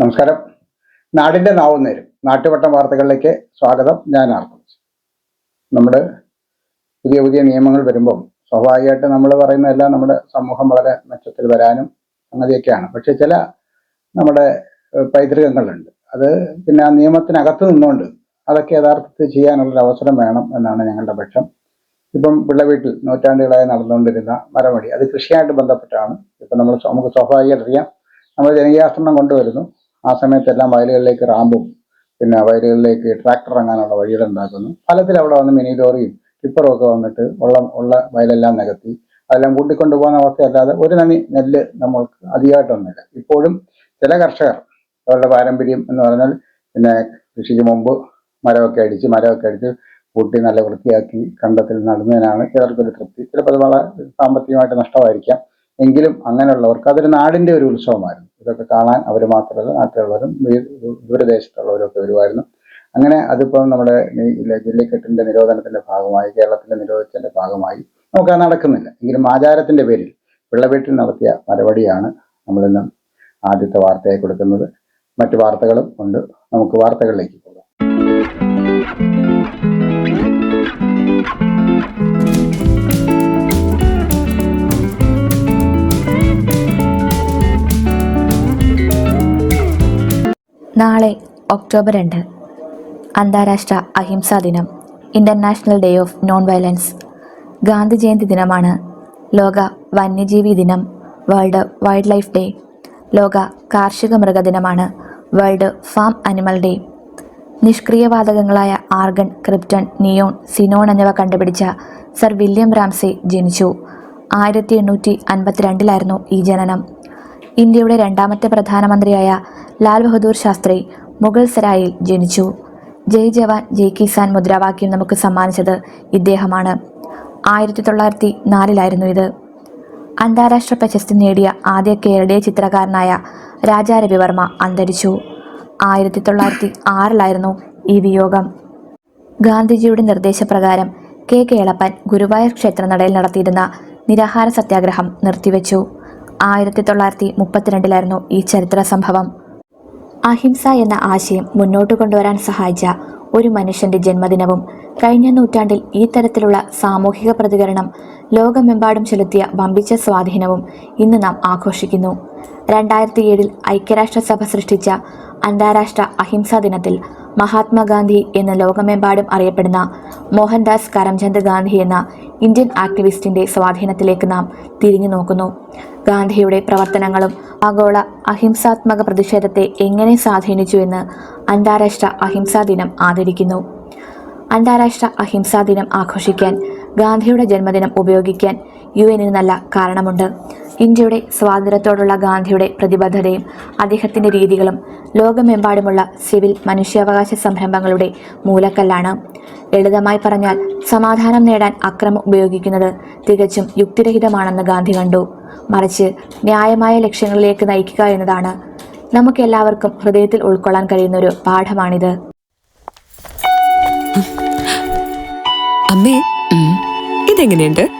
നമസ്കാരം. നാടിന്റെ നാവും നേരും. നാട്ടുവട്ടം വാർത്തകളിലേക്ക് സ്വാഗതം. ഞാൻ ആർക്കും നമ്മുടെ പുതിയ പുതിയ നിയമങ്ങൾ വരുമ്പം സ്വാഭാവികമായിട്ട് നമ്മൾ പറയുന്നതെല്ലാം നമ്മുടെ സമൂഹം വളരെ മെച്ചത്തിൽ വരാനും സംഗതിയൊക്കെയാണ്. പക്ഷെ ചില നമ്മുടെ പൈതൃകങ്ങളുണ്ട്. അത് പിന്നെ ആ നിയമത്തിനകത്ത് നിന്നുകൊണ്ട് അതൊക്കെ യഥാർത്ഥത്തിൽ ചെയ്യാനുള്ളൊരു അവസരം വേണം എന്നാണ് ഞങ്ങളുടെ പക്ഷം. ഇപ്പം പിള്ള വീട്ടിൽ നൂറ്റാണ്ടുകളായി നടന്നുകൊണ്ടിരുന്ന മരമടി അത് കൃഷിയായിട്ട് ബന്ധപ്പെട്ടാണ്. ഇപ്പം നമ്മൾ നമുക്ക് സ്വാഭാവികമായിട്ട് അറിയാം നമ്മൾ ജനകീയാസരണം കൊണ്ടുവരുന്നു. ആ സമയത്തെല്ലാം വയലുകളിലേക്ക് റാമ്പും പിന്നെ വയലുകളിലേക്ക് ട്രാക്ടർ ഇറങ്ങാനുള്ള വഴികൾ ഉണ്ടാക്കുന്നു. ഫലത്തിൽ അവിടെ വന്ന് മിനി ലോറിയും ടിപ്പറും ഒക്കെ വന്നിട്ട് ഉള്ള ഉള്ള വയലെല്ലാം നികത്തി. അതെല്ലാം കൂട്ടിക്കൊണ്ടു പോകുന്ന അവസ്ഥയല്ലാതെ ഒരു നനി നെല്ല് നമ്മൾക്ക് അധികമായിട്ടൊന്നുമില്ല. ഇപ്പോഴും ചില കർഷകർ അവരുടെ പാരമ്പര്യം എന്ന് പറഞ്ഞാൽ പിന്നെ കൃഷിക്ക് മുമ്പ് മരമൊക്കെ അടിച്ച് മരമൊക്കെ അടിച്ച് കൂട്ടി നല്ല വൃത്തിയാക്കി കണ്ടത്തിൽ നടുന്നതിനാണ് ചിലർക്കൊരു തൃപ്തി. ചിലപ്പോൾ അത് വളരെ സാമ്പത്തികമായിട്ട് നഷ്ടമായിരിക്കാം. എങ്കിലും അങ്ങനെയുള്ളവർക്ക് അതൊരു നാടിന്റെ ഒരു ഉത്സവമായിരുന്നു. ഇതൊക്കെ കാണാൻ അവർ മാത്രമല്ല നാട്ടിലുള്ളവരും ദൂരദേശത്തുള്ളവരൊക്കെ വരുമായിരുന്നു. അങ്ങനെ അതിപ്പോൾ നമ്മുടെ ഈ നിരോധനത്തിന്റെ ഭാഗമായി കേരളത്തിന്റെ നിരോധിച്ചതിന്റെ ഭാഗമായി നമുക്ക് നടക്കുന്നില്ല. എങ്കിലും ആചാരത്തിന്റെ പേരിൽ വെള്ളവീട്ടിൽ നടത്തിയ മറുപടിയാണ് നമ്മളിന്ന് ആദ്യത്തെ വാർത്തയായി കൊടുക്കുന്നത്. മറ്റു വാർത്തകളും ഉണ്ട്. നമുക്ക് വാർത്തകളിലേക്ക് നാളെ ഒക്ടോബർ രണ്ട് അന്താരാഷ്ട്ര അഹിംസാ ദിനം international day of non violence Gandhi Jayanti ദിനമാണ് ലോക വന്യജീവി ദിനം വേൾഡ് വൈൽഡ് ലൈഫ് ഡേ ലോക കാർഷിക മൃഗദിനമാണ് വേൾഡ് ഫാം അനിമൽ ഡേ നിഷ്ക്രിയ വാതകങ്ങളായ ആർഗൺ ക്രിപ്റ്റൺ നിയോൺ സിനോൺ എന്നിവ കണ്ടുപിടിച്ച സർ വില്യം റാംസെ ജനിച്ചു. ആയിരത്തി എണ്ണൂറ്റി അൻപത്തിരണ്ടിലായിരുന്നു ഈ ജനനം. ഇന്ത്യയുടെ രണ്ടാമത്തെ പ്രധാനമന്ത്രിയായ ലാൽ ബഹദൂർ ശാസ്ത്രി മുഗൾ സരായിൽ ജനിച്ചു. ജയ് ജവാൻ ജയ് കിസാൻ മുദ്രാവാക്യം നമുക്ക് സമ്മാനിച്ചത് ഇദ്ദേഹമാണ്. ആയിരത്തി തൊള്ളായിരത്തി നാലിലായിരുന്നു ഇത്. അന്താരാഷ്ട്ര പ്രശസ്തി നേടിയ ആദ്യ കേരളീയ ചിത്രകാരനായ രാജാ രവിവർമ്മ അന്തരിച്ചു. ആയിരത്തി തൊള്ളായിരത്തി ആറിലായിരുന്നു ഈ വിയോഗം. ഗാന്ധിജിയുടെ നിർദ്ദേശപ്രകാരം കെ. കേളപ്പൻ ഗുരുവായൂർ ക്ഷേത്രനടയിൽ നടത്തിയിരുന്ന നിരാഹാര സത്യാഗ്രഹം നിർത്തിവെച്ചു. ആയിരത്തി തൊള്ളായിരത്തി മുപ്പത്തിരണ്ടിലായിരുന്നു ഈ ചരിത്ര സംഭവം. അഹിംസ എന്ന ആശയം മുന്നോട്ട് കൊണ്ടുവരാൻ സഹായിച്ച ഒരു മനുഷ്യന്റെ ജന്മദിനവും കഴിഞ്ഞ നൂറ്റാണ്ടിൽ ഈ തരത്തിലുള്ള സാമൂഹിക പ്രതികരണം ലോകമെമ്പാടും ചെലുത്തിയ വമ്പിച്ച സ്വാധീനവും ഇന്ന് നാം ആഘോഷിക്കുന്നു. രണ്ടായിരത്തി ഏഴിൽ ഐക്യരാഷ്ട്രസഭ സൃഷ്ടിച്ച അന്താരാഷ്ട്ര അഹിംസാ ദിനത്തിൽ മഹാത്മാഗാന്ധി എന്ന് ലോകമെമ്പാടും അറിയപ്പെടുന്ന മോഹൻദാസ് കരംചന്ദ് ഗാന്ധി എന്ന ഇന്ത്യൻ ആക്ടിവിസ്റ്റിന്റെ സ്വാധീനത്തിലേക്ക് നാം തിരിഞ്ഞു നോക്കുന്നു. ഗാന്ധിയുടെ പ്രവർത്തനങ്ങളും ആഗോള അഹിംസാത്മക പ്രതിഷേധത്തെ എങ്ങനെ സ്വാധീനിച്ചു എന്ന് അന്താരാഷ്ട്ര അഹിംസാ ദിനം ആദരിക്കുന്നു. അന്താരാഷ്ട്ര അഹിംസാ ദിനം ആഘോഷിക്കാൻ ഗാന്ധിയുടെ ജന്മദിനം ഉപയോഗിക്കാൻ യു എന്നിന് നല്ല കാരണമുണ്ട്. ഇന്ത്യയുടെ സ്വാതന്ത്ര്യത്തോടുള്ള ഗാന്ധിയുടെ പ്രതിബദ്ധതയും അദ്ദേഹത്തിന്റെ രീതികളും ലോകമെമ്പാടുമുള്ള സിവിൽ മനുഷ്യാവകാശ സംരംഭങ്ങളുടെ മൂലക്കല്ലാണ്. ലളിതമായി പറഞ്ഞാൽ സമാധാനം നേടാൻ അക്രമം ഉപയോഗിക്കുന്നത് തികച്ചും യുക്തിരഹിതമാണെന്ന് ഗാന്ധി കണ്ടു. മറിച്ച് ന്യായമായ ലക്ഷ്യങ്ങളിലേക്ക് നയിക്കുക എന്നതാണ് നമുക്കെല്ലാവർക്കും ഹൃദയത്തിൽ ഉൾക്കൊള്ളാൻ കഴിയുന്ന ഒരു പാഠമാണിത് ഇതെങ്ങനെയുണ്ട്?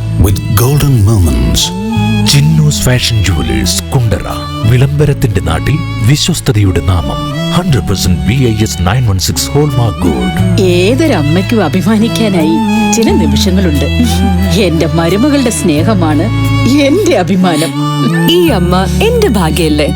With golden moments. Chinnus fashion jewellers Kundara വിളംബരത്തിന്റെ നാട്ടിൽ വിശ്വസ്തതയുടെ നാമം hundred percent B I S nine one six hallmark gold ഏതൊരമ്മയ്ക്കും അഭിമാനിക്കാനായി ചില നിമിഷങ്ങളുണ്ട്. എന്റെ മരുമകളുടെ സ്നേഹമാണ് എന്റെ അഭിമാനം. ഈ അമ്മ എന്റെ ഭാഗ്യല്ലേ?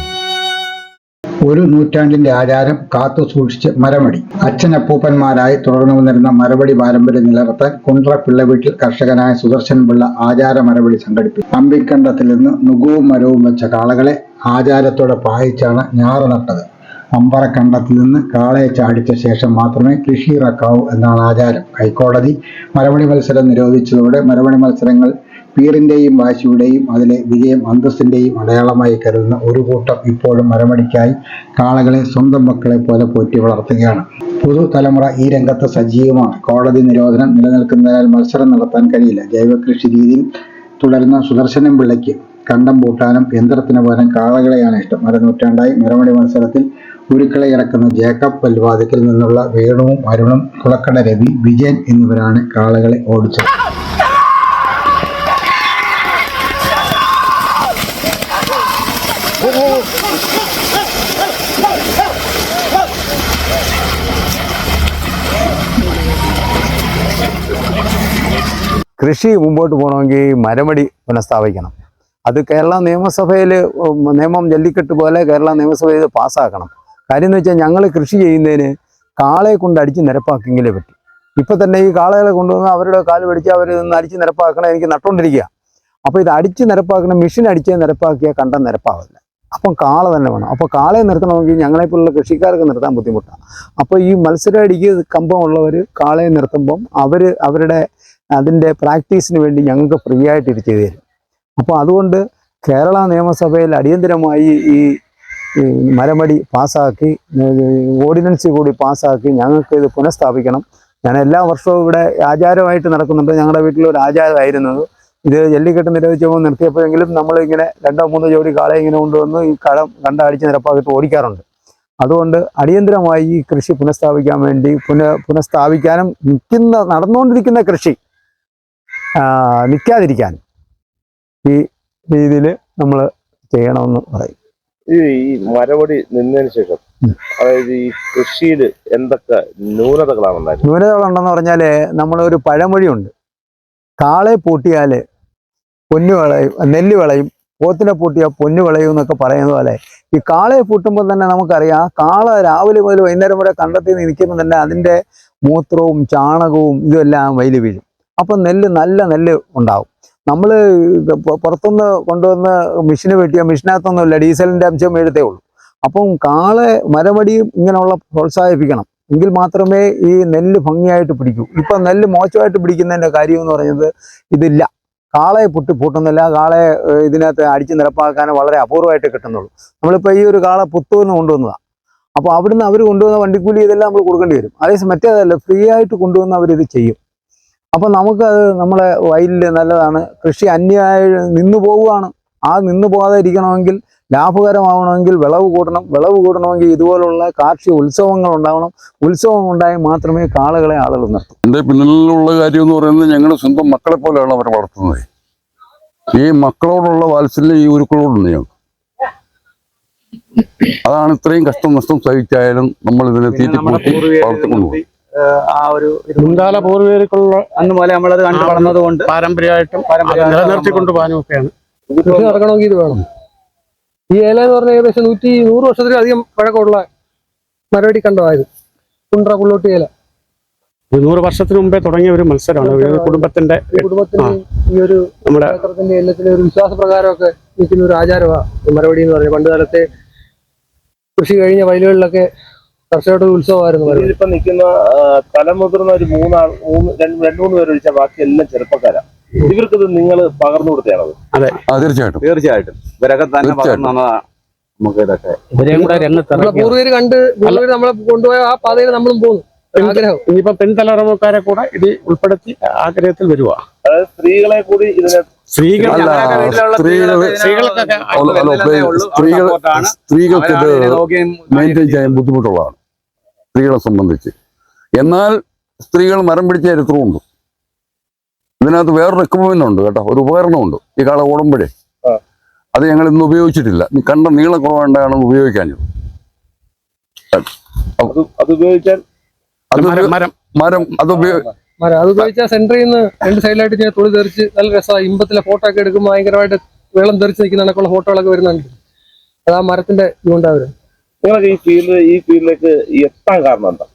ഒരു നൂറ്റാണ്ടിന്റെ ആചാരം കാത്തു സൂക്ഷിച്ച് മരമടി. അച്ഛനപ്പൂപ്പന്മാരായി തുടർന്നു വന്നിരുന്ന മരപടി പാരമ്പര്യം നിലനിർത്താൻ കുണ്ട്ര പിള്ളവീട്ടിൽ കർഷകനായ സുദർശൻ പിള്ള ആചാര മരവടി സംഘടിപ്പിച്ചു. അമ്പിക്കണ്ടത്തിൽ നിന്ന് നുകവും മരവും വെച്ച കാളകളെ ആചാരത്തോടെ പായിച്ചാണ് ഞാറ് നട്ടത്. അമ്പറക്കണ്ടത്തിൽ നിന്ന് കാളയെ ചാടിച്ച ശേഷം മാത്രമേ കൃഷി ഇറക്കാവൂ എന്നാണ് ആചാരം. ഹൈക്കോടതി മരവണി മത്സരം നിരോധിച്ചതോടെ മരവണി മത്സരങ്ങൾ വീറിന്റെയും വാശിയുടെയും അതിലെ വിജയം അന്തസ്സിന്റെയും അടയാളമായി കരുതുന്ന ഒരു കൂട്ടം ഇപ്പോഴും മരമടിക്കായി കാളകളെ സ്വന്തം മക്കളെ പോലെ പോറ്റി വളർത്തുകയാണ്. പുതുതലമുറ ഈ രംഗത്ത് സജീവമാണ്. കോടതി നിരോധനം നിലനിൽക്കുന്നതിനാൽ മത്സരം നടത്താൻ കഴിയില്ല. ജൈവകൃഷി രീതിയിൽ തുടരുന്ന സുദർശനം പിള്ളയ്ക്ക് കണ്ടം പൂട്ടാനും യന്ത്രത്തിന് പകരം കാളകളെയാണ് ഇഷ്ടം. അരനൂറ്റാണ്ടായി മരമടി മത്സരത്തിൽ ഉരുക്കളെ ഇറക്കുന്ന ജേക്കബ് പൽവാതിക്കൽ നിന്നുള്ള വേണുവും അരുണും കുളക്കട രവി വിജയൻ എന്നിവരാണ് കാളകളെ ഓടിച്ചത്. കൃഷി മുമ്പോട്ട് പോകണമെങ്കിൽ മരമടി പുനഃസ്ഥാപിക്കണം. അത് കേരള നിയമസഭയിൽ നിയമം ജല്ലിക്കെട്ട് പോലെ കേരള നിയമസഭയിൽ പാസ്സാക്കണം. കാര്യം എന്ന് വെച്ചാൽ ഞങ്ങൾ കൃഷി ചെയ്യുന്നതിന് കാളയെ കൊണ്ട് അടിച്ച് നിരപ്പാക്കിയെങ്കിലേ പറ്റും. ഇപ്പം തന്നെ ഈ കാളകളെ കൊണ്ടുവന്ന് അവരുടെ കാൽ പിടിച്ച് അവർ നിന്ന് അടിച്ച് നിരപ്പാക്കണം എനിക്ക് നട്ടുകൊണ്ടിരിക്കുക അപ്പോൾ ഇത് അടിച്ച് നിരപ്പാക്കണം മെഷീൻ അടിച്ച് നിരപ്പാക്കിയാൽ കണ്ടം നിരപ്പാവില്ല. അപ്പം കാള തന്നെ വേണം. അപ്പോൾ കാളയെ നിർത്തണമെങ്കിൽ ഞങ്ങളെപ്പോലുള്ള കൃഷിക്കാർക്ക് നിർത്താൻ ബുദ്ധിമുട്ടാണ് അപ്പോൾ ഈ മത്സരടിക്ക് കമ്പമുള്ളവർ കാളയെ നിർത്തുമ്പം അവർ അവരുടെ അതിന്റെ പ്രാക്ടീസിന് വേണ്ടി ഞങ്ങൾക്ക് ഫ്രീ ആയിട്ട് ഇത് തരും. അപ്പോൾ അതുകൊണ്ട് കേരള നിയമസഭയിൽ അടിയന്തരമായി ഈ മരമടി പാസ്സാക്കി ഓർഡിനൻസ് കൂടി പാസ്സാക്കി ഞങ്ങൾക്ക് ഇത് പുനഃസ്ഥാപിക്കണം. ഞാൻ എല്ലാ വർഷവും ഇവിടെ ആചാരമായിട്ട് നടക്കുന്നുണ്ട്. ഞങ്ങളുടെ വീട്ടിലൊരു ആചാരമായിരുന്നത് ഇത് ജല്ലിക്കെട്ട് നിരോധിച്ചപ്പോൾ നിർത്തിയപ്പോഴെങ്കിലും നമ്മൾ ഇങ്ങനെ രണ്ടോ മൂന്നോ ജോഡി കാളെ ഇങ്ങനെ കൊണ്ടുവന്ന് ഈ കളം കണ്ട അടിച്ച് നിരപ്പാക്കിയിട്ട് ഓടിക്കാറുണ്ട്. അതുകൊണ്ട് അടിയന്തരമായി ഈ കൃഷി പുനഃസ്ഥാപിക്കാൻ വേണ്ടി പുന പുനഃസ്ഥാപിക്കാനും നിൽക്കുന്ന നടന്നുകൊണ്ടിരിക്കുന്ന കൃഷി നിൽക്കാതിരിക്കാൻ നിൽക്കാതിരിക്കാനും ഈ രീതിയിൽ നമ്മൾ ചെയ്യണമെന്ന് പറയും. ഈ ഈ മരപടി നിന്നതിന് ശേഷം അതായത് ഈ കൃഷിയിൽ എന്തൊക്കെ ന്യൂനതകളാണ് ന്യൂനതകളുണ്ടെന്ന് പറഞ്ഞാൽ നമ്മളൊരു പഴമൊഴിയുണ്ട്. കാളെ പൂട്ടിയാൽ പൊന്നു വിളയും നെല്ല് വിളയും പോത്തിനെ പൂട്ടിയാൽ പൊന്നു വിളയും എന്നൊക്കെ പറയുന്ന പോലെ ഈ കാളയെ പൂട്ടുമ്പോൾ തന്നെ നമുക്കറിയാം കാള രാവിലെ മുതൽ വൈകുന്നേരം വരെ കണ്ടെത്തി നിൽക്കുമ്പോൾ തന്നെ അതിന്റെ മൂത്രവും ചാണകവും ഇതെല്ലാം വയലിൽ വീഴും. അപ്പം നെല്ല് നല്ല നെല്ല് ഉണ്ടാവും. നമ്മൾ പുറത്തുനിന്ന് കൊണ്ടുവന്ന് മെഷീന് വെട്ടിയ മെഷീനകത്തൊന്നുമില്ല ഡീസലിന്റെ അംശം വീഴത്തേ ഉള്ളൂ. അപ്പം കാളെ മരമടിയും ഇങ്ങനെയുള്ള പ്രോത്സാഹിപ്പിക്കണം. എങ്കിൽ മാത്രമേ ഈ നെല്ല് ഭംഗിയായിട്ട് പിടിക്കൂ. ഇപ്പം നെല്ല് മോശമായിട്ട് പിടിക്കുന്നതിന്റെ കാര്യം എന്ന് പറയുന്നത് ഇതില്ല. കാളയെ പൊട്ടി പൂട്ടുന്നില്ല കാളയെ ഇതിനകത്ത് അടിച്ച് നിരപ്പാക്കാൻ വളരെ അപൂർവമായിട്ട് കിട്ടുന്നുള്ളൂ. നമ്മളിപ്പോൾ ഈ ഒരു കാള പുത്തൂന്ന് കൊണ്ടുവന്നതാണ് അപ്പോൾ അവിടുന്ന് അവർ കൊണ്ടുവന്ന വണ്ടിക്കൂലി ഇതെല്ലാം നമ്മൾ കൊടുക്കേണ്ടി വരും. അതേസമയം മറ്റേതല്ല ഫ്രീ ആയിട്ട് കൊണ്ടുവന്ന് അവരിത് ചെയ്യും. അപ്പോൾ നമുക്കത് നമ്മളെ വയലിൽ നല്ലതാണ്. കൃഷി അന്യായി നിന്നു പോവുകയാണ്. ആ നിന്നു പോകാതെ ഇരിക്കണമെങ്കിൽ ലാഭകരമാവണമെങ്കിൽ വിളവ് കൂടണം. വിളവ് കൂടണമെങ്കിൽ ഇതുപോലുള്ള കാർഷിക ഉത്സവങ്ങൾ ഉണ്ടാവണം. ഉത്സവം ഉണ്ടായാൽ മാത്രമേ കാളകളെ ആളുകൾ നിർത്തൂ. എന്റെ പിന്നിലുള്ള കാര്യം എന്ന് പറയുന്നത് ഞങ്ങളുടെ സ്വന്തം മക്കളെ പോലെയാണ് അവരെ വളർത്തുന്നത്. ഈ മക്കളോടുള്ള വാത്സല്യം ഈ ഉരുക്കളോടുണ്ട് ഞങ്ങൾ അതാണ് ഇത്രയും കഷ്ടം നഷ്ടം സഹിച്ചായാലും നമ്മൾ ഇതിനെ തീറ്റിപ്പൂട്ടി വളർത്തിക്കൊണ്ടുപോകും ആ ഒരു മുൻകാല പൂർവീകർക്കുള്ള അന്ന് പോലെ നമ്മളത് കണ്ടു വളർന്നത് കൊണ്ട് പാരമ്പര്യമായിട്ടും നിലനിർത്തിക്കൊണ്ട് പോകാനും ഒക്കെയാണ്. കൃഷി നടക്കണമെങ്കിൽ ഇത് വേണം. ഈ ഏല എന്ന് പറഞ്ഞാൽ ഏകദേശം നൂറ്റി നൂറ് വർഷത്തിലധികം പഴക്കമുള്ള മരവടി കണ്ടമായത്. കുണ്ട്ര പുള്ളോട്ടി ഏല നൂറ് വർഷത്തിന് മുമ്പേ തുടങ്ങിയ ഒരു മത്സരമാണ്. കുടുംബത്തിന്റെ കുടുംബത്തിന്റെ ഈ ഒരു നമ്മുടെ എല്ലാത്തിന്റെ ഒരു വിശ്വാസപ്രകാരമൊക്കെ നിൽക്കുന്ന ഒരു ആചാരമാണ് മരവടി എന്ന് പറയുന്നത് പണ്ട് കാലത്തെ കൃഷി കഴിഞ്ഞ വയലുകളിലൊക്കെ കർഷകരുടെ ഒരു ഉത്സവമായിരുന്നു ഇപ്പൊ നിൽക്കുന്ന തലമുതിർന്ന ഒരു മൂന്നാൾ മൂന്ന് രണ്ട് രണ്ട് മൂന്ന് പേര് ഒഴിച്ച ബാക്കി എല്ലാം ചെറുപ്പക്കാരാ. ഇവർക്കിത് നിങ്ങൾ പകർന്നു കൊടുത്തതാണത്. അതെ. തീർച്ചയായിട്ടും. തീർച്ചയായിട്ടും. ഇവരൊക്കെ തന്നെ പകർന്നതാണ് നമുക്ക് ഇതൊക്കെ. ഇവരെയും കൂടെ രംഗത്ത് പൂർവീര് കണ്ട് പൂർവീകർ നമ്മളെ കൊണ്ടുപോയ ആ പാതയിൽ നമ്മളും പോകുന്നു. ഇനിയിപ്പോ പെൺതലമുറക്കാരെ കൂടെ ഇത് ഉൾപ്പെടുത്തി ആഗ്രഹത്തിൽ വരുക അതായത് സ്ത്രീകളെ കൂടി ഇതിനെ. സ്ത്രീകൾക്ക് ഇത് മെയിന്റെയിൻ ചെയ്യാൻ ബുദ്ധിമുട്ടുള്ളതാണ്. സ്ത്രീകളെ സംബന്ധിച്ച്. എന്നാൽ സ്ത്രീകൾ മരം പിടിച്ച ചരിത്രമുണ്ട്. ഇതിനകത്ത് വേറൊരു എക്യുപ്മെന്റ് ഉണ്ട് കേട്ടോ. ഒരു ഉപകരണമുണ്ട് ഈ കാള ഓടുമ്പോഴേ. അത് ഞങ്ങൾ ഇന്ന് ഉപയോഗിച്ചിട്ടില്ല. നീ കണ്ട നീളക്കുറവുണ്ടാണ് ഉപയോഗിക്കാഞ്ഞത് അത് അത് ഉപയോഗിച്ചാൽ മരം അത് ഉപയോഗി മരം. അത് ഉപയോഗിച്ചാൽ സെന്ററിൽ നിന്ന് രണ്ട് സൈഡിലായിട്ട് തുളി തെറിച്ച് നല്ല രസമാണ് ഇമ്പത്തിലെ ഫോട്ടോ ഒക്കെ എടുക്കുമ്പോൾ ഭയങ്കരമായിട്ട് വെള്ളം തെറിച്ച് നിൽക്കുന്ന കണക്കുള്ള ഫോട്ടോകളൊക്കെ വരുന്നുണ്ട്. അത് ആ മരത്തിന്റെ ഈ ഫീൽഡ് ഈ ഫീൽഡിലേക്ക് എത്താൻ കാരണം എന്താ?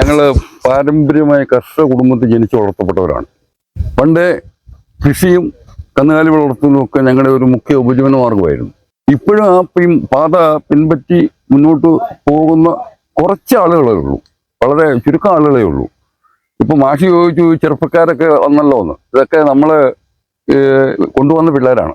ഞങ്ങൾ പാരമ്പര്യമായ കർഷക കുടുംബത്തിൽ ജനിച്ചു വളർത്തപ്പെട്ടവരാണ്. പണ്ട് കൃഷിയും കന്നുകാലി വളർത്തലും ഒക്കെ ഞങ്ങളുടെ ഒരു മുഖ്യ ഉപജീവന മാർഗമായിരുന്നു. ഇപ്പോഴും ആ പിൻ പാത പിൻപറ്റി മുന്നോട്ട് പോകുന്ന കുറച്ച് ആളുകളേ ഉള്ളൂ. വളരെ ചുരുക്കം ആളുകളേ ഉള്ളൂ. ഇപ്പം മാഷി ചോദിച്ചു ചെറുപ്പക്കാരൊക്കെ വന്നല്ലോ എന്ന്? ഇതൊക്കെ നമ്മൾ കൊണ്ടുവന്ന പിള്ളേരാണ്.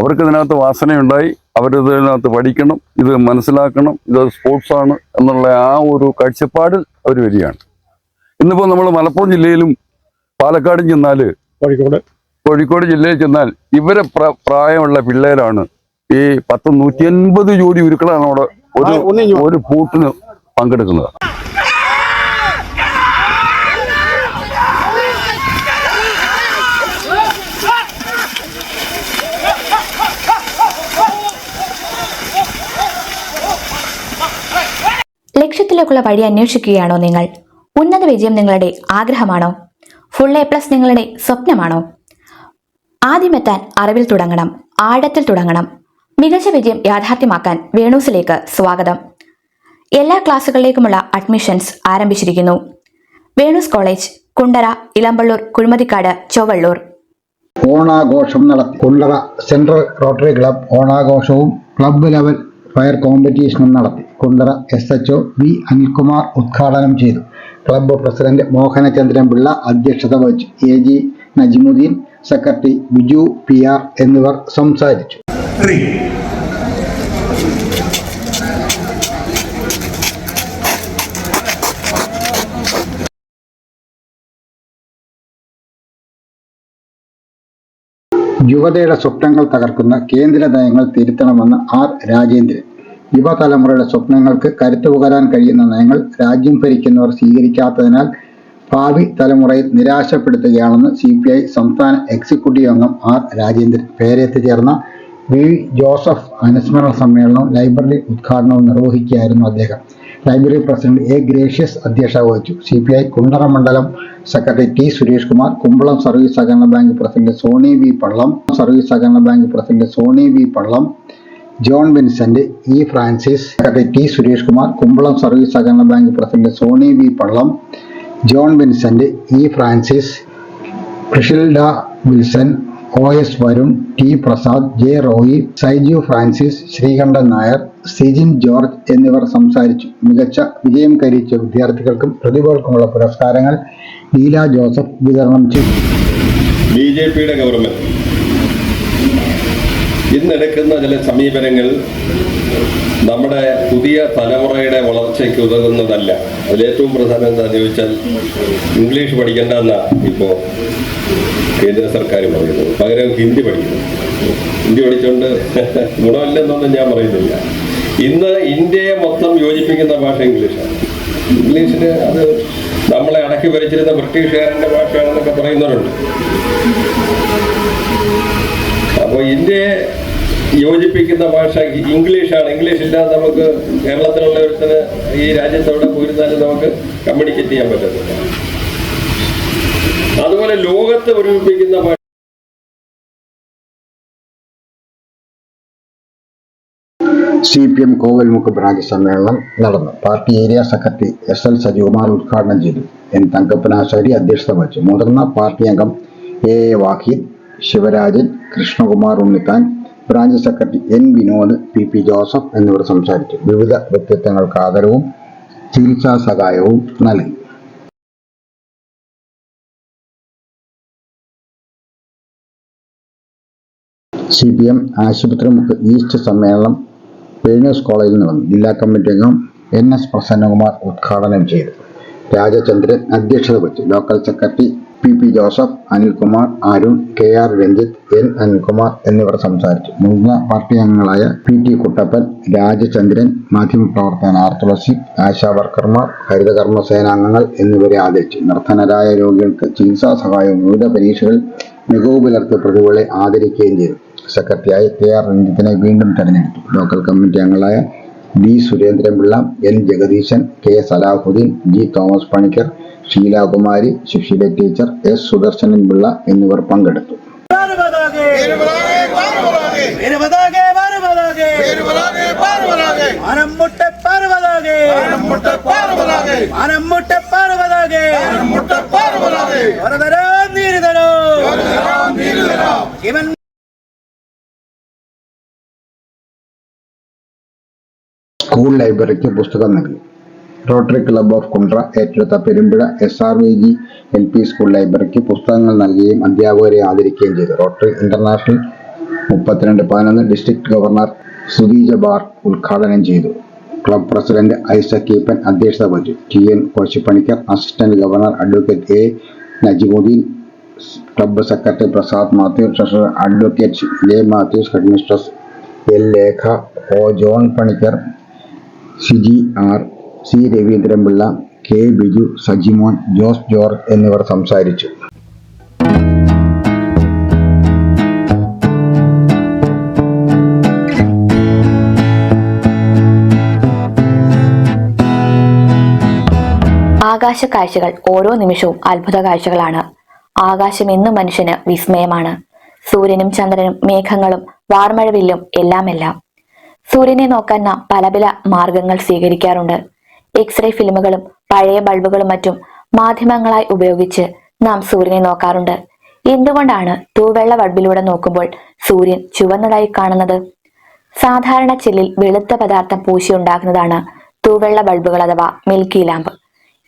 അവർക്ക് ഇതിനകത്ത് വാസനയുണ്ടായി അവരിതിനകത്ത് പഠിക്കണം ഇത് മനസ്സിലാക്കണം ഇത് സ്പോർട്സാണ് എന്നുള്ള ആ ഒരു കാഴ്ചപ്പാടിൽ അവർ വരികയാണ്. ഇന്നിപ്പോൾ നമ്മൾ മലപ്പുറം ജില്ലയിലും പാലക്കാടും ചെന്നാൽ കോഴിക്കോട്. കോഴിക്കോട് ജില്ലയിൽ ചെന്നാൽ ഇവരെ പ്ര- പ്രായമുള്ള പിള്ളേരാണ് ഈ പത്ത് നൂറ്റി അൻപത് ജോഡി ഉരുക്കളാണ് അവിടെ ഒരു. ഒരു പൂട്ടിന് പങ്കെടുക്കുന്നത്. ലക്ഷ്യത്തിലേക്കുള്ള വഴി അന്വേഷിക്കുകയാണോ നിങ്ങൾ? ഉന്നത വിജയം നിങ്ങളുടെ ആഗ്രഹമാണോ? ഫുൾ എ പ്ലസ് നിങ്ങളുടെ സ്വപ്നമാണോ? ആദ്യമെത്താൻ അറിവിൽ തുടങ്ങണം ആഴത്തിൽ തുടങ്ങണം. മികച്ച വിജയം യാഥാർത്ഥ്യമാക്കാൻ വേണൂസിലേക്ക് സ്വാഗതം. എല്ലാ ക്ലാസ്സുകളിലേക്കുമുള്ള അഡ്മിഷൻസ് ആരംഭിച്ചിരിക്കുന്നു. വേണൂസ് കോളേജ് കുണ്ടറ ഇളമ്പള്ളൂർ കുഴിമതിക്കാട് ചൊവ്വള്ളൂർ. ഓണാഘോഷം നടത്തി കുണ്ടറ സെൻട്രൽ റോട്ടറി ക്ലബ് ഓണാഘോഷവും ക്ലബ് ലെവൽ ഫയർ കോമ്പറ്റീഷനും നടത്തി. Kundara S H O V Anilkumar ഉദ്ഘാടനം ചെയ്തു. ക്ലബ്ബ് പ്രസിഡന്റ് മോഹനചന്ദ്രൻ പിള്ള അധ്യക്ഷത വഹിച്ചു. A G Najimudeen secretary Biju P R എന്നിവർ സംസാരിച്ചു. യുവതയുടെ സ്വപ്നങ്ങൾ തകർക്കുന്ന കേന്ദ്ര നയങ്ങൾ തിരുത്തണമെന്ന് ആർ രാജേന്ദ്രൻ. യുവതലമുറയുടെ സ്വപ്നങ്ങൾക്ക് കരുത്തു പകരാൻ കഴിയുന്ന നയങ്ങൾ രാജ്യം ഭരിക്കുന്നവർ സ്വീകരിക്കാത്തതിനാൽ ഭാവി തലമുറയിൽ നിരാശപ്പെടുത്തുകയാണെന്ന് സി പി ഐ സംസ്ഥാന എക്സിക്യൂട്ടീവ് അംഗം ആർ രാജേന്ദ്രൻ. പേരെത്ത് ചേർന്ന വി ജോസഫ് അനുസ്മരണ സമ്മേളനവും ലൈബ്രറി ഉദ്ഘാടനവും നിർവഹിക്കുകയായിരുന്നു അദ്ദേഹം. ലൈബ്രറി പ്രസിഡന്റ് എ ഗ്രേഷ്യസ് അധ്യക്ഷത വഹിച്ചു. സി പി ഐ കുണ്ടറ മണ്ഡലം secretary T Suresh Kumar Kumbalam service സഹകരണ bank president Soni V Pallam service സഹകരണ bank president Soni V Pallam John Vincent E Francis secretary T Suresh Kumar Kumbalam service സഹകരണ bank president Soni V Pallam John Vincent E Francis Krishilda Wilson O S Varun T Prasad J Roy Saiju Francis Sreekantan Nair Sijin George എന്നിവർ സംസാരിച്ചു. മികച്ച വിജയം കൈവരിച്ച വിദ്യാർത്ഥികൾക്കും പ്രതിഭകൾക്കുമുള്ള പുരസ്കാരങ്ങൾ Leela Joseph വിതരണം ചെയ്തു. ബി ജെ പിയുടെ ഇന്നെടുക്കുന്ന ചില സമീപനങ്ങൾ നമ്മുടെ പുതിയ തലമുറയുടെ വളർച്ചയ്ക്ക് ഉതകുന്നതല്ല. അതിലേറ്റവും പ്രധാനം എന്താണെന്ന് ചോദിച്ചാൽ ഇംഗ്ലീഷ് പഠിക്കേണ്ട എന്നാണ് ഇപ്പോൾ കേന്ദ്ര സർക്കാർ പറയുന്നത്. പകരം ഹിന്ദി പഠിക്കുന്നു ഹിന്ദി പഠിച്ചുകൊണ്ട് ഗുണമില്ലെന്നൊന്നും ഞാൻ പറയുന്നില്ല. ഇന്ന് ഇന്ത്യയെ മൊത്തം യോജിപ്പിക്കുന്ന ഭാഷ ഇംഗ്ലീഷാണ്. ഇംഗ്ലീഷിന് അത് നമ്മളെ അടക്കി ഭരിച്ചിരുന്ന ബ്രിട്ടീഷുകാരന്റെ ഭാഷയാണെന്നൊക്കെ പറയുന്നവരുണ്ട്. അപ്പോൾ ഇന്ത്യയെ യോജിപ്പിക്കുന്ന ഭാഷ ഇംഗ്ലീഷാണ്. ഇംഗ്ലീഷ് ഇല്ലാതെ നമുക്ക് കേരളത്തിലുള്ള ഒരുത്തിന് ഈ രാജ്യത്ത് എവിടെ പോയിരുന്നാലും നമുക്ക് കമ്മ്യൂണിക്കേറ്റ് ചെയ്യാൻ പറ്റത്തില്ല. അതുപോലെ ലോകത്ത് ഒരുമിപ്പിക്കുന്ന ഭാഷ C P M Kovalmukku branch സമ്മേളനം നടന്നു. Party area secretary S L Sajikumar ഉദ്ഘാടനം ചെയ്തു. എൻ തങ്കപ്പനാശാരി അധ്യക്ഷത വഹിച്ചു. മുതിർന്ന പാർട്ടി അംഗം A A Wahid Sivarajan Krishnakumar Unnithan branch secretary N Vinod P P Joseph എന്നിവർ സംസാരിച്ചു. വിവിധ വ്യക്തിത്വങ്ങൾക്ക് ആദരവും ചികിത്സാ സഹായവും നൽകി. സി പി എം ആശുപത്രി മുക്ക് ഈസ്റ്റ് സമ്മേളനം വേണൂസ് കോളേജിൽ നടന്നു ജില്ലാ കമ്മിറ്റി അംഗം എൻ എസ് പ്രസന്നകുമാർ ഉദ്ഘാടനം ചെയ്തു. രാജചന്ദ്രൻ അധ്യക്ഷത വഹിച്ചു. Local secretary P P Joseph Anilkumar Arun K R Ranjith N Anilkumar എന്നിവർ സംസാരിച്ചു. മുതിർന്ന പാർട്ടി അംഗങ്ങളായ പി ടി കുട്ടപ്പൻ രാജചന്ദ്രൻ മാധ്യമപ്രവർത്തകൻ ആർ തുളസി ആശാ വർക്കർമാർ ഹരിതകർമ്മ സേനാംഗങ്ങൾ എന്നിവരെ ആദരിച്ചു. നിർധനരായ രോഗികൾക്ക് ചികിത്സാ സഹായവും വിവിധ പരീക്ഷകൾ മികവ് പുലർത്തിയ പ്രതിഭകളെ ആദരിക്കുകയും ചെയ്തു. സെക്രട്ടറിയായി കെ ആർ രഞ്ജിത്തിനെ വീണ്ടും തെരഞ്ഞെടുത്തു. ലോക്കൽ കമ്മിറ്റി അംഗങ്ങളായ B Surendranpillai N Jagadeeshan K Salahuddin G Thomas Panicker Sheelakumari Susheela teacher S Sudarsanan Pillai എന്നിവർ പങ്കെടുത്തു. സ്കൂൾ ലൈബ്രറിക്ക് പുസ്തകം നൽകി. റോട്ടറി ക്ലബ്ബ് ഓഫ് കുണ്ട്ര ഏറ്റെടുത്ത Perumpuzha S R V G L P school ലൈബ്രറിക്ക് പുസ്തകങ്ങൾ നൽകുകയും അധ്യാപകരെ ആദരിക്കുകയും ചെയ്തു. റോട്ടറി ഇന്റർനാഷണൽ മുപ്പത്തിരണ്ട് പതിനൊന്ന് ഡിസ്ട്രിക്ട് ഗവർണർ സുധീജ ബാർ ഉദ്ഘാടനം ചെയ്തു. ക്ലബ് പ്രസിഡന്റ് ഐസക് ഈപ്പൻ അധ്യക്ഷത വഹിച്ചു. T N Koshipanicker assistant governor advocate A Najimudeen club secretary Prasad Mathew treasurer advocate A Mathews headmistress L Lekha O John Panicker Siji R C Raveendranpillai K Biju Sajimon Jose George എന്നിവർ സംസാരിച്ചു. ആകാശ കാഴ്ചകൾ ഓരോ നിമിഷവും അത്ഭുത കാഴ്ചകളാണ്. ആകാശം എന്നും മനുഷ്യന് വിസ്മയമാണ്. സൂര്യനും ചന്ദ്രനും മേഘങ്ങളും വാർമഴവില്ലും എല്ലാം സൂര്യനെ നോക്കാൻ നാം പല പല മാർഗങ്ങൾ സ്വീകരിക്കാറുണ്ട്. എക്സ്റേ ഫിലിമുകളും പഴയ ബൾബുകളും മറ്റും മാധ്യമങ്ങളായി ഉപയോഗിച്ച് നാം സൂര്യനെ നോക്കാറുണ്ട്. എന്തുകൊണ്ടാണ് തൂവെള്ള ബൾബിലൂടെ നോക്കുമ്പോൾ സൂര്യൻ ചുവന്നതായി കാണുന്നത്? സാധാരണ ചില്ലിൽ വെളുത്ത പദാർത്ഥം പൂശി ഉണ്ടാക്കുന്നതാണ് തൂവെള്ള ബൾബുകൾ അഥവാ മിൽക്കി ലാമ്പ്.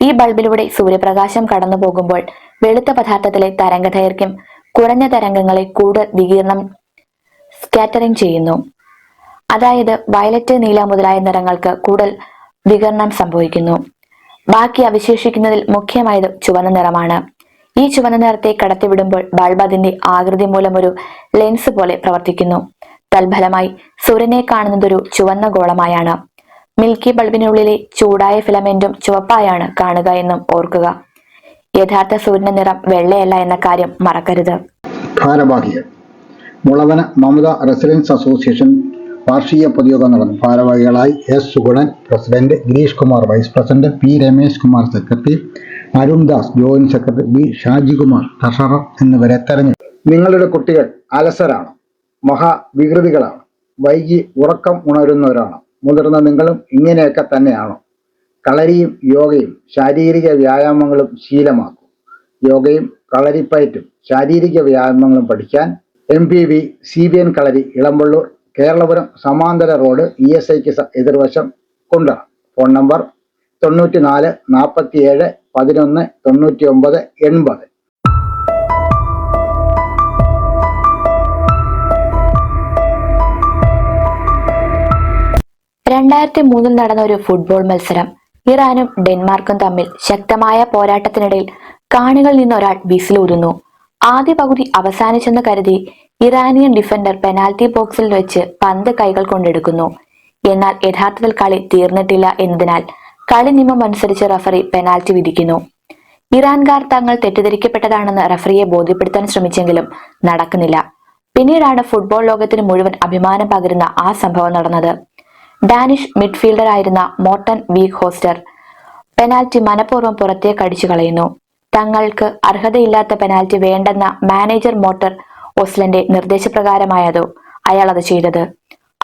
ഈ ബൾബിലൂടെ സൂര്യപ്രകാശം കടന്നു പോകുമ്പോൾ വെളുത്ത പദാർത്ഥത്തിലെ തരംഗ ദൈർഘ്യം കുറഞ്ഞ തരംഗങ്ങളെ കൂടുതൽ വികീർണം സ്കാറ്ററിംഗ് ചെയ്യുന്നു. അതായത് വയലറ്റ് നീല മുതലായ നിറങ്ങൾക്ക് കൂടുതൽ വികരണം സംഭവിക്കുന്നു. ബാക്കി അവശേഷിക്കുന്നതിൽ മുഖ്യമായത് ചുവന്ന നിറമാണ്. ഈ ചുവന്ന നിറത്തെ കടത്തിവിടുമ്പോൾ ബൾബ് അതിന്റെ ആകൃതി മൂലം ഒരു ലെൻസ് പോലെ പ്രവർത്തിക്കുന്നു. തൽഫലമായി സൂര്യനെ കാണുന്നത് ഒരു ചുവന്ന ഗോളമായാണ്. മിൽക്കി ബൾബിനുള്ളിലെ ചൂടായ ഫിലമെന്റും ചുവപ്പായാണ് കാണുക എന്നും ഓർക്കുക. യഥാർത്ഥ സൂര്യന്റെ നിറം വെള്ളയല്ല എന്ന കാര്യം മറക്കരുത്. ഭാരവാഹികൾ. മുളവന മമത റെസിഡൻസ് അസോസിയേഷൻ വാർഷിക പൊതുയോഗം നടന്നു. ഭാരവാഹികളായി S Suganan president Gireesh Kumar vice president P Ramesh Kumar secretary Arun Das joint secretary B Shajikumar treasurer എന്നിവരെ തെരഞ്ഞെടുത്തു. നിങ്ങളുടെ കുട്ടികൾ അലസരാണ് മഹാവികൃതികളാണ് വൈകി ഉറക്കം ഉണരുന്നവരാണ് മുതിർന്ന നിങ്ങളും ഇങ്ങനെയൊക്കെ തന്നെയാണോ. കളരിയും യോഗയും ശാരീരിക വ്യായാമങ്ങളും ശീലമാക്കും. യോഗയും കളരിപ്പയറ്റും ശാരീരിക വ്യായാമങ്ങളും പഠിക്കാൻ M P V C B N Kalari Elampalloor Keralapuram സമാന്തര റോഡ് ഇ എസ് ഐക്ക് എതിർവശം കുണ്ടറ ഫോൺ നമ്പർ തൊണ്ണൂറ്റി നാല് നാൽപ്പത്തി ഏഴ് പതിനൊന്ന് തൊണ്ണൂറ്റി ഒമ്പത് എൺപത്. രണ്ടായിരത്തി മൂന്നിൽ നടന്ന ഒരു ഫുട്ബോൾ മത്സരം ഇറാനും ഡെൻമാർക്കും തമ്മിൽ ശക്തമായ പോരാട്ടത്തിനിടയിൽ കാണികളിൽ നിന്ന് ഒരാൾ വിസിലൂതുന്നു ആദ്യ പകുതി അവസാനിച്ചെന്ന് കരുതി ഇറാനിയൻ ഡിഫൻഡർ പെനാൽറ്റി ബോക്സിൽ വെച്ച് പന്ത് കൈകൾ കൊണ്ടെടുക്കുന്നു. എന്നാൽ യഥാർത്ഥത്തിൽ കളി തീർന്നിട്ടില്ല എന്നതിനാൽ കളി നിയമം അനുസരിച്ച് റഫറി പെനാൽറ്റി വിധിക്കുന്നു. ഇറാൻകാർ തങ്ങൾ തെറ്റിദ്ധരിക്കപ്പെട്ടതാണെന്ന് റഫറിയെ ബോധ്യപ്പെടുത്താൻ ശ്രമിച്ചെങ്കിലും നടക്കുന്നില്ല. പിന്നീടാണ് ഫുട്ബോൾ ലോകത്തിന് മുഴുവൻ അഭിമാനം പകരുന്ന ആ സംഭവം നടന്നത്. ഡാനിഷ് മിഡ്ഫീൽഡറായിരുന്ന മോർട്ടൻ വീക്ക് ഹോസ്റ്റർ പെനാൽറ്റി മനഃപൂർവം പുറത്തേക്ക് അടിച്ചു കളയുന്നു. തങ്ങൾക്ക് അർഹതയില്ലാത്ത പെനാൽറ്റി വേണ്ടെന്ന മാനേജർ മോട്ടർ ഓസ്ലന്റെ നിർദ്ദേശപ്രകാരമായതോ അയാൾ അത് ചെയ്തത്.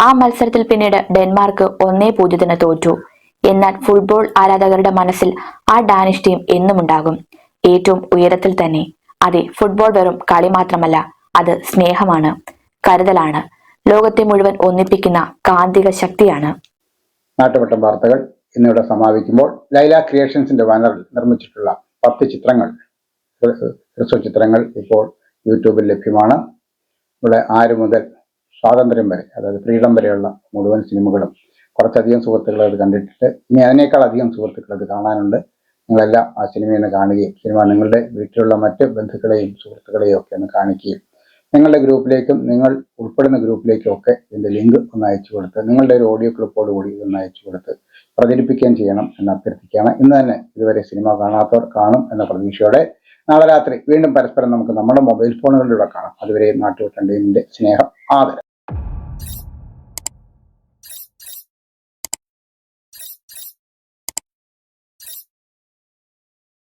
ആ മത്സരത്തിൽ പിന്നീട് ഡെൻമാർക്ക് ഒന്നേ പൂജ്യത്തിന് തോറ്റു. എന്നാൽ ഫുട്ബോൾ ആരാധകരുടെ മനസ്സിൽ ആ ഡാനിഷ് ടീം എന്നും ഉണ്ടാകും ഏറ്റവും ഉയരത്തിൽ തന്നെ. അതെ ഫുട്ബോൾ വെറും കളി മാത്രമല്ല അത് സ്നേഹമാണ് കരുതലാണ്. ലോകത്തെ മുഴുവൻ ഒന്നിപ്പിക്കുന്ന കാന്തിക ശക്തിയാണ്. നാട്ടുവട്ടം വാർത്തകൾ ഇന്നിവിടെ സമാപിക്കുമ്പോൾ ലൈല ക്രിയേഷൻസിന്റെ ബാനറിൽ നിർമ്മിച്ചിട്ടുള്ള പത്ത് ചിത്രങ്ങൾ ഹ്രസ്വ ചിത്രങ്ങൾ ഇപ്പോൾ യൂട്യൂബിൽ ലഭ്യമാണ്. ഇവിടെ ആര് മുതൽ സ്വാതന്ത്ര്യം വരെ അതായത് ഫ്രീഡം വരെയുള്ള മുഴുവൻ സിനിമകളും കുറച്ചധികം സുഹൃത്തുക്കൾ അത് കണ്ടിട്ടുണ്ട്. ഇനി അതിനേക്കാൾ അധികം സുഹൃത്തുക്കൾ അത് കാണാനുണ്ട്. നിങ്ങളെല്ലാം ആ സിനിമയിൽ നിന്ന് കാണുകയും സിനിമ നിങ്ങളുടെ വീട്ടിലുള്ള മറ്റ് ബന്ധുക്കളെയും സുഹൃത്തുക്കളെയും ഒക്കെ ഒന്ന് കാണിക്കുകയും നിങ്ങളുടെ ഗ്രൂപ്പിലേക്കും നിങ്ങൾ ഉൾപ്പെടുന്ന ഗ്രൂപ്പിലേക്കും ഒക്കെ ഇതിന്റെ ലിങ്ക് ഒന്ന് അയച്ചു കൊടുത്ത് നിങ്ങളുടെ ഒരു ഓഡിയോ ക്ലിപ്പോട് കൂടി ഒന്ന് അയച്ചു കൊടുത്ത് പ്രചരിപ്പിക്കുകയും ചെയ്യണം എന്ന് അഭ്യർത്ഥിക്കുകയാണ്. ഇന്ന് തന്നെ ഇതുവരെ സിനിമ കാണാത്തവർ കാണും എന്ന പ്രതീക്ഷയോടെ നാളെ രാത്രി വീണ്ടും പരസ്പരം നമുക്ക് നമ്മുടെ മൊബൈൽ ഫോണുകളിലൂടെ കാണാം. അതുവരെ നാട്ടുവട്ടം ടീമിന്റെ സ്നേഹം ആദരം.